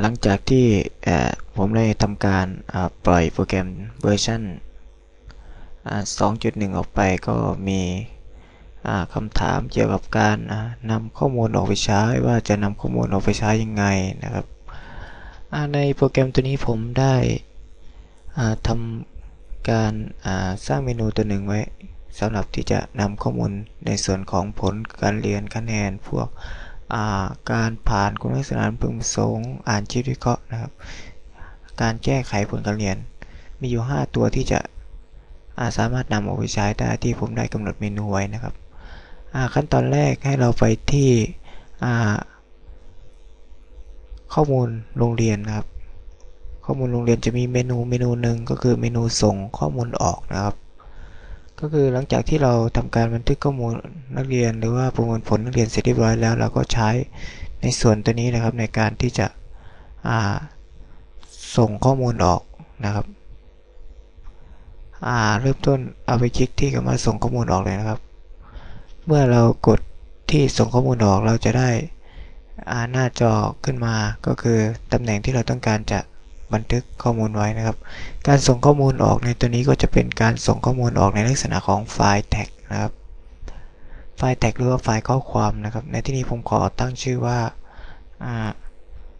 หลังจากที่ผมได้ทำการปล่อยโปรแกรมเวอร์ชัน2.1 ออกไปก็มีคำถามเกี่ยวกับการนำข้อมูลออกไปใช้ว่าจะนำข้อมูลออกไปใช้ยังไงนะครับในโปรแกรมตัวนี้ผมได้ทำการสร้างเมนูตัวหนึ่งไว้สำหรับที่จะนำข้อมูลในส่วนของผลการเรียนคะแนนพวก การผ่านคุณลักษณะพึงประสงค์ อ่านชีตวิเคราะห์นะครับ การแก้ไขผลการเรียน มีอยู่ 5 ตัวที่จะาสามารถนำออกไปใช้ได้ที่ผมได้กำหนดเมนูไว้นะครับ ขั้นตอนแรกให้เราไปที่ข้อมูลโรงเรียนนะครับ ข้อมูลโรงเรียนจะมีเมนูเมนูหนึ่งก็คือเมนูส่งข้อมูลออกนะครับ ก็คือหลังจากที่เราทำการบันทึกข้อมูลนักเรียน หรือว่าประมวลผลนักเรียนเสร็จเรียบร้อยแล้ว เราก็ใช้ในส่วนตัวนี้นะครับในการที่จะส่งข้อมูลออกนะครับเริ่มต้นเอาไปคลิกที่คำว่าส่งข้อมูลออกเลยนะครับ เมื่อเรากดที่ส่งข้อมูลออกเราจะได้หน้าจอขึ้นมาก็คือตำแหน่งที่เราต้องการจะ บันทึกข้อมูลไว้นะครับ การส่งข้อมูลออกในตัวนี้ก็จะเป็นการส่งข้อมูลออกในลักษณะของไฟล์แท็กนะครับ ไฟล์แท็กหรือว่าไฟล์ข้อความนะครับ ในที่นี้ผมขอตั้งชื่อว่า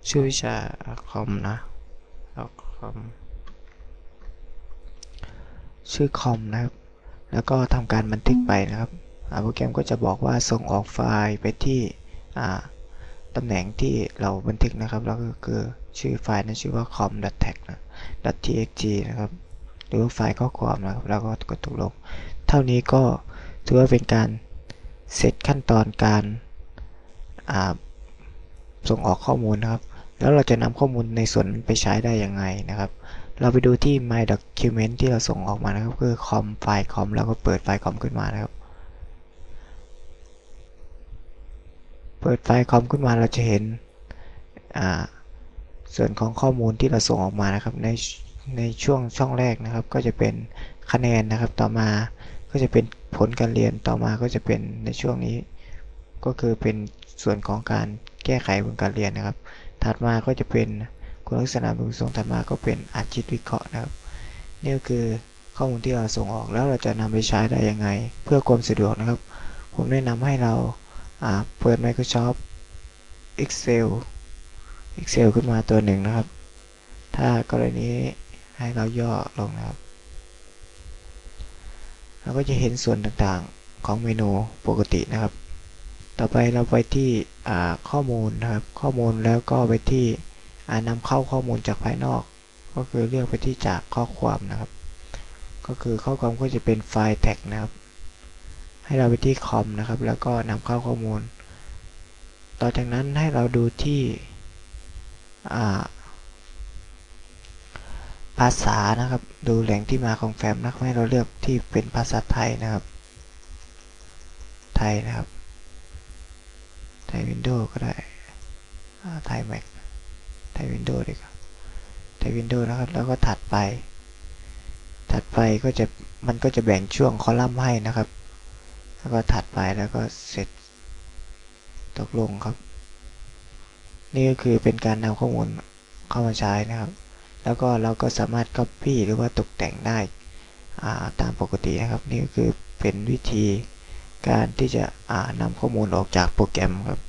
ชื่อวิชาคอมนะคอมชื่อคอมนะครับ แล้วก็ทำการบันทึกไปนะครับโปรแกรมก็จะบอกว่าส่งออกไฟล์ไปที่ ตำแหน่งที่เราบันทึกนะครับ แล้วก็คือชื่อไฟล์นั้นชื่อว่า com.tag นะ .txt นะครับ หรือว่าไฟล์ข้อความนะครับ แล้วก็กดถูกลง เท่านี้ก็ถือว่าเป็นการเสร็จขั้นตอนการส่งออกข้อมูลนะครับ แล้วเราจะนำข้อมูลในส่วนไปใช้ได้ยังไงนะครับ เราไปดูที่ my document ที่เราส่งออกมานะครับ คือ com ไฟล์ com แล้วก็เปิดไฟล์ com ขึ้นมานะครับ ปิดไฟล์ com ขึ้นมาเราจะเห็นส่วนของข้อมูลที่เราส่งออกมานะครับในในช่วงช่องแรกนะครับ ก็จะเป็นคะแนนนะครับ ต่อมาก็จะเป็นผลการเรียนต่อมาก็จะเป็นในช่วงนี้ ก็คือเป็นส่วนของการแก้ไขผลการเรียนนะครับ ถัดมาก็จะเป็นคุณลักษณะบุคคลถัดมาก็เป็นอาชีพวิเคราะห์นะครับนี่ก็คือข้อมูลที่เราส่งออกแล้วเราจะนำไปใช้ได้ยังไง เพื่อความสะดวกนะครับ ผมแนะนำให้เรา เปิด Microsoft Excel Excel ขึ้นมาตัวหนึ่งนะครับ ถ้ากรณีให้เราย่อลงนะครับ เราก็จะเห็นส่วนต่างๆของเมนูปกตินะครับ ต่อไปเราไปที่ข้อมูลนะครับ ข้อมูลแล้วก็ไปที่นำเข้าข้อมูลจากภายนอก ก็คือเลือกไปที่จากข้อความนะครับ ก็คือข้อความก็จะเป็นไฟล์แท็กนะครับ ให้เราไปที่คอมนะครับ แล้วก็นำเข้าข้อมูล ต่อจากนั้นให้เราดูที่ภาษานะครับ ดูแหล่งที่มาของแฟ้มนะให้เราเลือกที่เป็นภาษาไทยนะครับ ไทยนะครับ ไทยวินโดว์ก็ได้ ไทยแม็กไทยวินโดว์ดีกว่าไทยวินโดว์นะครับ แล้วก็ถัดไป ถัดไปก็จะมันก็จะแบ่งช่วงคอลัมน์ให้นะครับ แล้วก็ถัดไปแล้วก็เสร็จตกลงครับ นี่ก็คือเป็นการนำข้อมูลเข้ามาใช้นะครับ แล้วก็เราก็สามารถ Copy หรือว่าตกแต่งได้ตามปกตินะครับ นี่ก็คือเป็นวิธีการที่จะนำข้อมูลออกจากโปรแกรมครับ